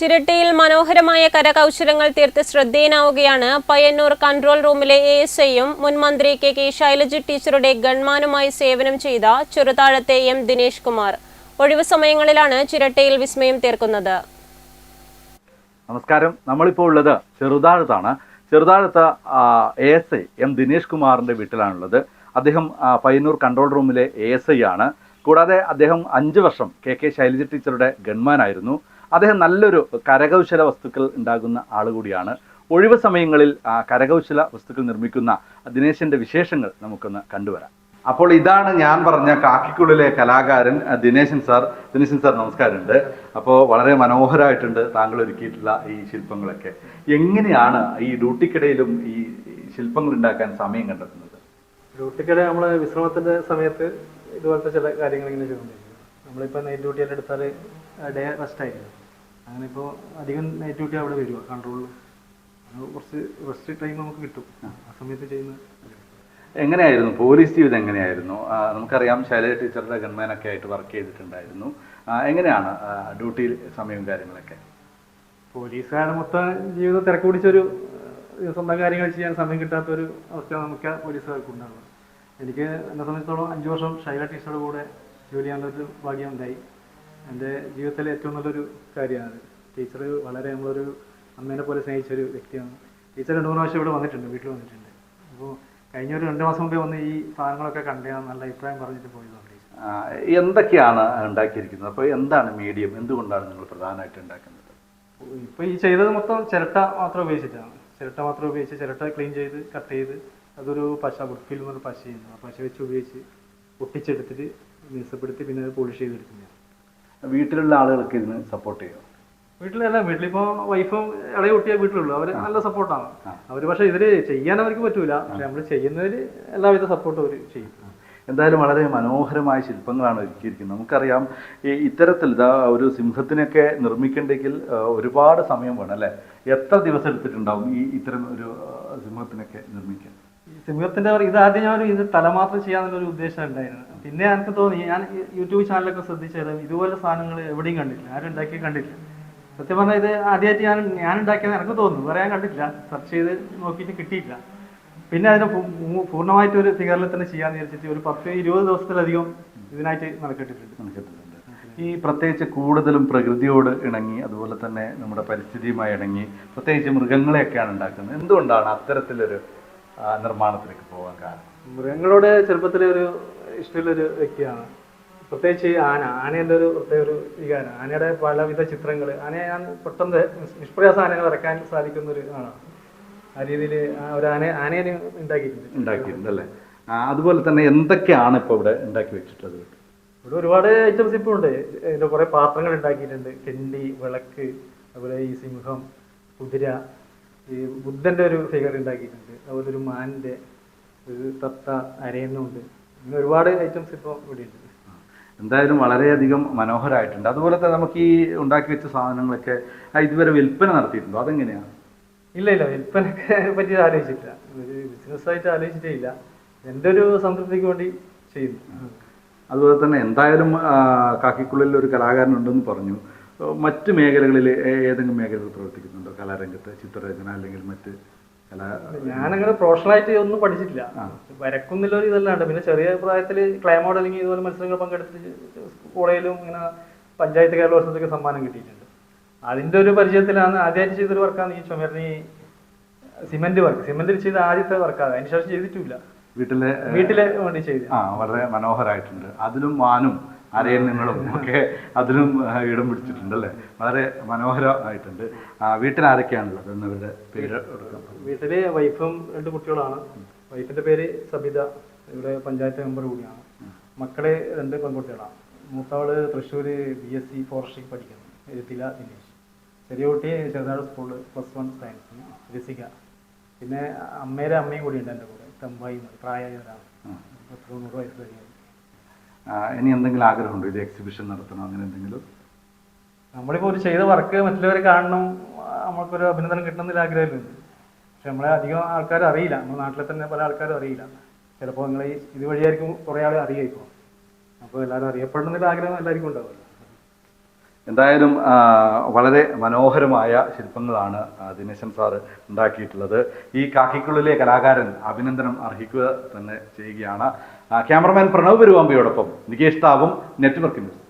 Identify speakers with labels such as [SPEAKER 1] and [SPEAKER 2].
[SPEAKER 1] ചിരട്ടയിൽ മനോഹരമായ കരകൗശലങ്ങൾ തീർത്ത് ശ്രദ്ധേയനാവുകയാണ് പയ്യന്നൂർ കൺട്രോൾ റൂമിലെ എ എസ് ഐയും മുൻ മന്ത്രി കെ കെ ശൈലജ ടീച്ചറുടെ ഗൺമാനുമായി സേവനം ചെയ്ത ചെറുതാഴത്തെ എം ദിനേശ് കുമാർ. ഒഴിവു സമയങ്ങളിലാണ് ചിരട്ടയിൽ വിസ്മയം തീർക്കുന്നത്.
[SPEAKER 2] നമസ്കാരം. നമ്മളിപ്പോൾ ഉള്ളത് ചെറുതാഴത്താണ്. ചെറുതാഴത്ത് A S I M Dinesh കുമാറിന്റെ വീട്ടിലാണുള്ളത്. അദ്ദേഹം പയ്യന്നൂർ കൺട്രോൾ റൂമിലെ എ എസ് ഐ ആണ്. കൂടാതെ അദ്ദേഹം അഞ്ച് വർഷം കെ കെ ശൈലജ ടീച്ചറുടെ ഗൺമാനായിരുന്നു. അദ്ദേഹം നല്ലൊരു കരകൗശല വസ്തുക്കൾ ഉണ്ടാകുന്ന ആൾ കൂടിയാണ്. ഒഴിവ് സമയങ്ങളിൽ കരകൗശല വസ്തുക്കൾ നിർമ്മിക്കുന്ന ദിനേശന്റെ വിശേഷങ്ങൾ നമുക്കൊന്ന് കണ്ടുവരാം. അപ്പോൾ ഇതാണ് ഞാൻ പറഞ്ഞ കാക്കിക്കുള്ളിലെ കലാകാരൻ ദിനേശൻ സാർ. ദിനേശൻ സാർ നമസ്കാരമുണ്ട്. അപ്പോൾ വളരെ മനോഹരമായിട്ടുണ്ട് താങ്കൾ ഒരുക്കിയിട്ടുള്ള ഈ ശില്പങ്ങളൊക്കെ. എങ്ങനെയാണ് ഈ ഡ്യൂട്ടിക്കിടയിലും ഈ ശില്പങ്ങൾ ഉണ്ടാക്കാൻ സമയം കണ്ടെത്തുന്നത്?
[SPEAKER 3] ഡ്യൂട്ടിക്കിടെ നമ്മൾ വിശ്രമത്തിന്റെ സമയത്ത് ഇതുപോലത്തെ ചില കാര്യങ്ങൾ ഇങ്ങനെ ചെയ്തുകൊണ്ടിരിക്കും നമ്മളിപ്പോൾ നൈറ്റ് ഡ്യൂട്ടി എല്ലാം എടുത്താൽ ഡേ റെസ്റ്റ് ആയിരിക്കും അങ്ങനെ ഇപ്പോൾ അധികം നൈറ്റ് ഡ്യൂട്ടി അവിടെ വരുക കൺട്രോളിൽ കുറച്ച് റെസ്റ്റ് ടൈം നമുക്ക് കിട്ടും. ആ സമയത്ത് ചെയ്യുന്ന
[SPEAKER 2] എങ്ങനെയായിരുന്നു? പോലീസ് ജീവിതം എങ്ങനെയായിരുന്നു? നമുക്കറിയാം ശൈലജ ടീച്ചറുടെ ഗൺമാനൊക്കെ ആയിട്ട് വർക്ക് ചെയ്തിട്ടുണ്ടായിരുന്നു. എങ്ങനെയാണ് ഡ്യൂട്ടി ഡ്യൂട്ടിയിൽ സമയവും കാര്യങ്ങളൊക്കെ?
[SPEAKER 3] പോലീസുകാരുടെ മൊത്തം ജീവിതം തിരക്ക് പിടിച്ചൊരു സ്വന്തം കാര്യങ്ങൾ ചെയ്യാൻ സമയം കിട്ടാത്തൊരു അവസ്ഥ നമുക്ക് പോലീസുകാർക്ക് ഉണ്ടാകുന്നത് എനിക്ക് എന്നെ സംബന്ധിച്ചിടത്തോളം അഞ്ച് വർഷം ശൈല ടീച്ചറുടെ കൂടെ ജോലി ചെയ്യാനുള്ളൊരു ഭാഗ്യം ഉണ്ടായി. എന്റെ ജീവിതത്തിലെ ഏറ്റവും നല്ലൊരു കാര്യമാണ്. ടീച്ചർ വളരെ നമ്മളൊരു അമ്മേനെ പോലെ സ്നേഹിച്ച ഒരു വ്യക്തിയാണ്. ടീച്ചർ രണ്ട് മൂന്ന് പ്രാവശ്യം ഇവിടെ വന്നിട്ടുണ്ട് വീട്ടിൽ വന്നിട്ടുണ്ട്. അപ്പോൾ കഴിഞ്ഞ ഒരു രണ്ട് മാസം മുമ്പേ വന്ന് ഈ സാധനങ്ങളൊക്കെ കണ്ടാൽ നല്ല അഭിപ്രായം പറഞ്ഞിട്ട് പോയതാണ്
[SPEAKER 2] എന്തൊക്കെയാണ് ഉണ്ടാക്കിയിരിക്കുന്നത്? അപ്പോൾ എന്താണ് മീഡിയം? എന്തുകൊണ്ടാണ് നിങ്ങൾ പ്രധാനമായിട്ട് ഉണ്ടാക്കുന്നത്?
[SPEAKER 3] ഇപ്പൊ ഈ ചെയ്തത് മൊത്തം ചിരട്ട മാത്രം ഉപയോഗിച്ചിട്ടാണ്. ചിരട്ട മാത്രം ഉപയോഗിച്ച് ചിരട്ട ക്ലീൻ ചെയ്ത് കട്ട് ചെയ്ത് അതൊരു പശ വുഡ് ഫിൽം എന്നൊരു പശയുണ്ട് ആ പശ വെച്ച് ഉപയോഗിച്ച് ഒട്ടിച്ചെടുത്തിട്ട് മിനുസപ്പെടുത്തി പിന്നെ അത് പോളിഷ് ചെയ്തെടുക്കുന്നതാണ്
[SPEAKER 2] വീട്ടിലുള്ള ആളുകൾക്ക് ഇതിന് സപ്പോർട്ട് ചെയ്യും.
[SPEAKER 3] വീട്ടിലല്ല വീട്ടിലിപ്പോ വൈഫും ഇളയ കുട്ടിയെ വീട്ടിലുള്ളൂ. അവർ നല്ല സപ്പോർട്ടാണ് അവർ പക്ഷെ ഇതിൽ ചെയ്യാൻ അവർക്ക് പറ്റൂല. പക്ഷെ നമ്മൾ ചെയ്യുന്നതിൽ എല്ലാവിധ സപ്പോർട്ടും അവർ ചെയ്യും.
[SPEAKER 2] എന്തായാലും വളരെ മനോഹരമായ ശില്പങ്ങളാണ് ഒരുക്കിയിരിക്കുന്നത്. നമുക്കറിയാം ഈ ഇത്തരത്തിൽ ഇതാ ഒരു സിംഹത്തിനൊക്കെ നിർമ്മിക്കണ്ടെങ്കിൽ ഒരുപാട് സമയം വേണം അല്ലേ? എത്ര ദിവസം എടുത്തിട്ടുണ്ടാവും ഈ ഇത്തരം ഒരു സിംഹത്തിനൊക്കെ നിർമ്മിക്കാൻ?
[SPEAKER 3] ഈ സിംഹത്തിന്റെ ഇത് ആദ്യം ഞാൻ ഇത് തലമാത്രം ചെയ്യാന്നുള്ളൊരു ഉദ്ദേശം ഉണ്ടായിരുന്നു. പിന്നെ എനിക്ക് തോന്നി ഞാൻ യൂട്യൂബ് ചാനലൊക്കെ ശ്രദ്ധിച്ചത് ഇതുപോലെ സാധനങ്ങൾ എവിടെയും കണ്ടില്ല ആരും ഉണ്ടാക്കി കണ്ടില്ല സത്യം പറഞ്ഞാൽ ഇത് ആദ്യമായിട്ട് ഞാൻ ഞാൻ ഉണ്ടാക്കിയത് എനിക്ക് തോന്നുന്നു വേറെ ഞാൻ കണ്ടില്ല സെർച്ച് ചെയ്ത് നോക്കിയിട്ട് കിട്ടിയില്ല പിന്നെ അതിനെ പൂർണമായിട്ട് ഒരു ഫിഗറിൽ തന്നെ ചെയ്യാന്ന് വിചാരിച്ചിട്ട് ഒരു പത്ത് ഇരുപത് ദിവസത്തിലധികം ഇതിനായിട്ട് മെനക്കെട്ടിട്ടുണ്ട്
[SPEAKER 2] ഈ പ്രത്യേകിച്ച് കൂടുതലും പ്രകൃതിയോട് ഇണങ്ങി അതുപോലെ തന്നെ നമ്മുടെ പരിസ്ഥിതിയുമായി ഇണങ്ങി പ്രത്യേകിച്ച് മൃഗങ്ങളെയൊക്കെയാണ് ഉണ്ടാക്കുന്നത്. എന്തുകൊണ്ടാണ് അത്തരത്തിലൊരു നിർമ്മാണത്തിലേക്ക് പോകാൻ കാരണം?
[SPEAKER 3] മൃഗങ്ങളോട് ചെറുപ്പത്തിലെ ഒരു ഇഷ്ടമുള്ളൊരു വ്യക്തിയാണ്. പ്രത്യേകിച്ച് ആന. ആനയുടെ ഒരു പ്രത്യേക ഒരു വികാരം. ആനയുടെ പലവിധ ചിത്രങ്ങൾ ആനയെ ഞാൻ പെട്ടെന്ന് നിഷ്പ്രയാസ നിഷ്പ്രയാസം ആനകൾ വരയ്ക്കാൻ സാധിക്കുന്ന ഒരു ആണ് ആ രീതിയിൽ ഒരു ആന ആനയെ ഉണ്ടാക്കിയിട്ടുണ്ട്.
[SPEAKER 2] ഉണ്ടാക്കിയിട്ടുണ്ട് അല്ലേ? അതുപോലെ തന്നെ എന്തൊക്കെയാണ് ഇപ്പോൾ ഇവിടെ ഉണ്ടാക്കി വെച്ചിട്ടുള്ളത്?
[SPEAKER 3] ഇവിടെ ഒരുപാട് ഐറ്റംസ് ഇപ്പോൾ ഉണ്ട്. ഇതിന്റെ കുറേ പാത്രങ്ങൾ ഉണ്ടാക്കിയിട്ടുണ്ട്. കെണ്ടി വിളക്ക് അതുപോലെ ഈ സിംഹം കുതിര ഈ ബുദ്ധന്റെ ഒരു ഫിഗർ ഉണ്ടാക്കിയിട്ടുണ്ട്. അതുപോലെ ഒരു മാനിന്റെ ഒരു തത്ത അരയുന്നുണ്ട്. ഇങ്ങനെ ഒരുപാട് ഐറ്റംസ് ഇപ്പോൾ ഇവിടെ ഉണ്ട്
[SPEAKER 2] എന്തായാലും വളരെയധികം മനോഹരമായിട്ടുണ്ട് അതുപോലെ തന്നെ നമുക്ക് ഈ ഉണ്ടാക്കി വെച്ച സാധനങ്ങളൊക്കെ ഇതുവരെ വിൽപ്പന നടത്തിയിട്ടുണ്ടോ? അതെങ്ങനെയാണ്
[SPEAKER 3] ഇല്ല ഇല്ല. വിൽപ്പനക്കെ പറ്റി ആലോചിച്ചിട്ടില്ല. ഒരു ബിസിനസ് ആയിട്ട് ആലോചിച്ചിട്ടേ ഇല്ല. എന്റെ ഒരു സംതൃപ്തിക്ക് വേണ്ടി ചെയ്യുന്നു.
[SPEAKER 2] അതുപോലെ തന്നെ എന്തായാലും കാക്കിക്കുള്ളിൽ ഒരു കലാകാരനുണ്ടെന്ന് പറഞ്ഞു. ആ, മറ്റ് മേഖലകളിൽ ഏതെങ്കിലും മേഖലകൾ പ്രവർത്തിക്കുന്നുണ്ടോ? കലാരംഗത്ത് ചിത്രരചന അല്ലെങ്കിൽ മറ്റ് കലാ
[SPEAKER 3] ഞാനങ്ങനെ പ്രൊഫഷണലായിട്ട് ഒന്നും പഠിച്ചിട്ടില്ല. വരക്കുന്നില്ല ഒരു ഇതല്ലാണ്ട്. പിന്നെ ചെറിയ പ്രായത്തിൽ ക്ലൈമോഡ് അല്ലെങ്കിൽ ഇതുപോലെ മത്സരങ്ങൾ പങ്കെടുത്ത് കോളേജിലും ഇങ്ങനെ പഞ്ചായത്ത് കേരളോത്സവത്തൊക്കെ സമ്മാനം കിട്ടിയിട്ടുണ്ട്. അതിന്റെ ഒരു പരിചയത്തിലാണ് ആദ്യമായിട്ട് ചെയ്തൊരു വർക്കാണ് ഈ ചുമരണി സിമെന്റ് വർക്ക് സിമെന്റിൽ ചെയ്ത ആദ്യത്തെ വർക്കാണ് അതിന് ശേഷം ചെയ്തിട്ടില്ല
[SPEAKER 2] വീട്ടിലെ
[SPEAKER 3] വീട്ടിലെ വേണ്ടി ചെയ്ത്
[SPEAKER 2] ആ വളരെ മനോഹരമായിട്ടുണ്ട് അതിലും മാനും അരയണ്ണങ്ങളും ഒക്കെ അതിലും ഇടം പിടിച്ചിട്ടുണ്ടല്ലേ? വളരെ മനോഹരമായിട്ടുണ്ട്. ആ, വീട്ടിൽ ആരൊക്കെയാണുള്ളത് എന്നവരുടെ പേര്
[SPEAKER 3] വീട്ടിൽ വൈഫും രണ്ട് കുട്ടികളാണ്. വൈഫിന്റെ പേര് സബിത. ഇവിടെ പഞ്ചായത്ത് മെമ്പർ കൂടിയാണ്. മക്കളെ രണ്ട് പെൺകുട്ടികളാണ്. മൂത്തവൾ Thrissur B S C forestry പഠിക്കുന്നു. എഴുത്തില ദിനേശ് ചെറിയ കുട്ടി ചെറുതാട് സ്കൂളിൽ പ്ലസ് വൺ സയൻസിന് രസിക. പിന്നെ അമ്മയുടെ അമ്മയും കൂടി ഉണ്ട് എന്റെ കൂടെ. തമ്പായി. പ്രായമായ ഒരാൾ പത്ത് തൊണ്ണൂറ് വയസ്സ് കഴിഞ്ഞു
[SPEAKER 2] ഇനി എന്തെങ്കിലും ആഗ്രഹമുണ്ടോ? ഇത് എക്സിബിഷൻ നടത്തണോ അങ്ങനെ എന്തെങ്കിലും?
[SPEAKER 3] നമ്മളിപ്പോൾ ഒരു ചെയ്ത വർക്ക് മറ്റുള്ളവരെ കാണണം നമ്മൾക്കൊരു അഭിനന്ദനം കിട്ടണമെന്നില്ല ആഗ്രഹമില്ലുണ്ട് പക്ഷെ നമ്മളെ അധികം ആൾക്കാർ അറിയില്ല. നമ്മുടെ നാട്ടിലെ തന്നെ പല ആൾക്കാരും അറിയില്ല. ചിലപ്പോൾ നിങ്ങൾ ഇതുവഴിയായിരിക്കും കുറേ ആൾ അറിയാം അപ്പോൾ എല്ലാവരും അറിയപ്പെടണം അറിയപ്പെടണമെന്നുള്ള ആഗ്രഹം എല്ലാവർക്കും ഉണ്ടാവുമല്ലോ.
[SPEAKER 2] എന്തായാലും വളരെ മനോഹരമായ ശില്പങ്ങളാണ് ദിനേശൻ സാറ് ഉണ്ടാക്കിയിട്ടുള്ളത്. ഈ കാക്കിക്കുള്ളിലെ കലാകാരൻ അഭിനന്ദനം അർഹിക്കുക തന്നെ ചെയ്യുകയാണ്. ക്യാമറമാൻ പ്രണവ് പെരുവാമ്പയോടൊപ്പം നികേഷ് താവും നെറ്റ്വർക്ക് ന്യൂസ്